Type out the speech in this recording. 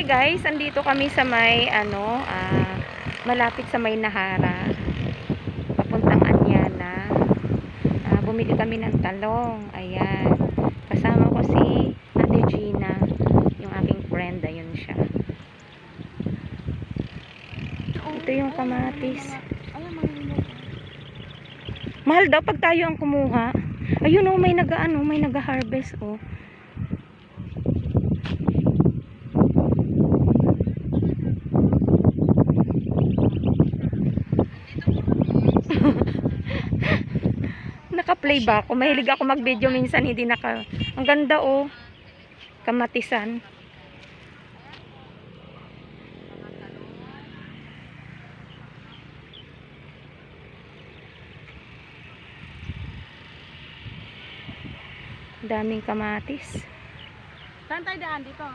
Hi guys, andito kami sa may ano, ah, malapit sa may Nahara. Papuntang Anyana. Ah, bumili kami ng talong. Ayan. Kasama ko si Ate Gina, yung aking friend. Ayun siya. Ito yung kamatis. Mahal daw pag tayo ang kumuha. Ayun oh, may naga-ano, may naga-harvest oh. Naka-play ba ako? Mahilig ako mag-video minsan, hindi naka... Ang ganda oh. Kamatisan. Daming kamatis. Saan tayo daan dito?